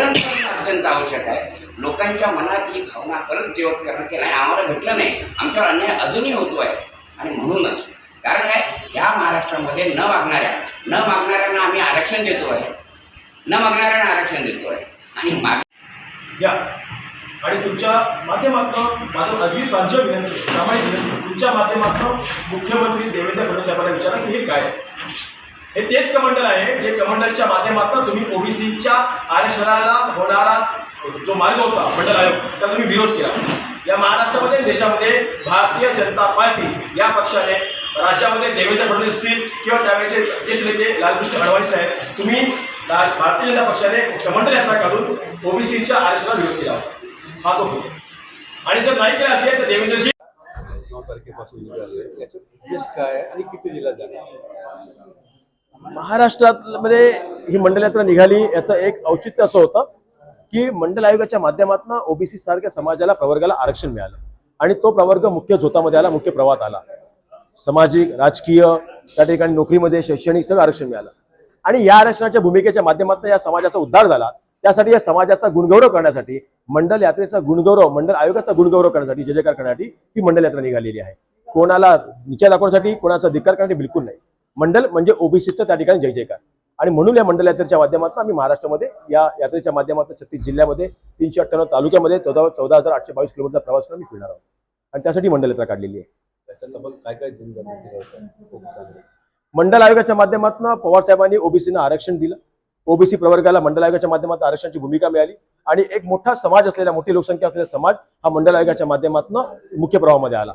जागरण करणं अत्यंत आवश्यक आहे. लोकांच्या मनात ही भावना परत जेवत करणं की नाही आम्हाला भेटलं नाही. आमच्यावर अन्याय अजूनही होतो आहे. आणि म्हणूनच कारण काय? या महाराष्ट्रामध्ये न मागणाऱ्या न मागणाऱ्यांना आम्ही आरक्षण देतो आहे. न मागणाऱ्यांना आरक्षण देतो आहे. आणि माग या. आणि तुमच्या माध्यमातून माझं अगदी प्रांजळ विनंती प्रामाणिक विनंती तुमच्या माध्यमातून मुख्यमंत्री देवेंद्र फडणवीस साहेबांना विचारा की हे काय? आहे? हे तेच कमंडल आहे जे कमंडलच्या माध्यमातून तुम्ही ओबीसीच्या आरक्षणाला होणारा जो मार्ग होता मंडल आयोग त्याला तुम्ही विरोध केला. या महाराष्ट्रामध्ये देशामध्ये भारतीय जनता पार्टी या पक्षाने राज्यामध्ये देवेंद्र फडणवीस असतील किंवा त्यावेळेचे ज्येष्ठ नेते लालकृष्ण अडवाणी साहेब तुम्ही भारतीय जनता पक्षाने कमंडल यात्रा काढून ओबीसीच्या आरक्षणाला विरोध केला. हा तो आणि जर नाही केला असेल तर देवेंद्रजी नऊ तारखेपासून निघाले याचा उद्देश काय आणि किती जिल्ह्यात जाणार? महाराष्ट्रामध्ये म्हणजे ही मंडल यात्रा निघाली याचं एक औचित्य असं होतं की मंडल आयोगाच्या माध्यमातून ओबीसी सारख्या समाजाला प्रवर्गाला आरक्षण मिळालं. आणि तो प्रवर्ग मुख्य झोतामध्ये आला मुख्य प्रवाहात आला. सामाजिक राजकीय त्या ठिकाणी नोकरीमध्ये शैक्षणिक सगळं आरक्षण मिळालं. आणि या आरक्षणाच्या भूमिकेच्या माध्यमातून या समाजाचा उद्धार झाला. त्यासाठी या समाजाचा गुणगौरव करण्यासाठी मंडल यात्रेचा गुणगौरव मंडल आयोगाचा गुणगौरव करण्यासाठी जय जयकार करण्यासाठी ही मंडल यात्रा निघालेली आहे. कोणाला निचय दाखवण्यासाठी कोणाचा धिक्कार करण्यासाठी बिलकुल नाही. मंडल म्हणजे ओबीसीचं त्या ठिकाणी जय जयकार. आणि म्हणून या मंडल यात्रेच्या माध्यमातून आम्ही महाराष्ट्रामध्ये या यात्रेच्या माध्यमातून छत्तीस जिल्ह्यामध्ये तीनशे अठ्ठ्याण्णव तालुक्यामध्ये चौदा चौदा हजार आठशे बावीस किलोमीटर प्रवास करून मी फिरणार आहोत. आणि त्यासाठी मंडल यात्रा काढलेली आहे. काय काय. मंडल आयोगाच्या माध्यमातून पवार साहेबांनी ओबीसीनं आरक्षण दिलं. ओबीसी प्रवर्गाला मंडल आयोगाच्या माध्यमातून आरक्षणाची भूमिका मिळाली. आणि एक मोठा समाज असलेला मोठी लोकसंख्या असलेला समाज हा मंडल आयोगाच्या माध्यमातून मुख्य प्रवाहामध्ये आला.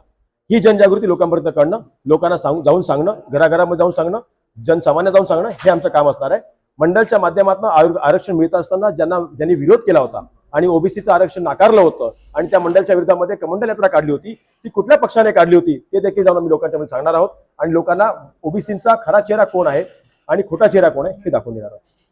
ही जनजागृती लोकांपर्यंत करणं लोकांना सांग जाऊन सांगणं घराघरामध्ये जाऊन सांगणं जनसामान्य जाऊन सांगणं हे आमचं काम असणार आहे. मंडलच्या माध्यमातून आरक्षण मिळत असताना ज्यांना ज्यांनी विरोध केला होता आणि ओबीसीचं आरक्षण नाकारलं होतं आणि त्या मंडळच्या विरोधामध्ये कमंडल यात्रा काढली होती ती कुठल्या पक्षाने काढली होती ते देखील जाऊन आम्ही लोकांच्या मध्ये सांगणार आहोत आणि लोकांना ओबीसीचा खरा चेहरा कोण आहे आणि खोटा चेहरा कोण आहे हे दाखवून देणार आहोत.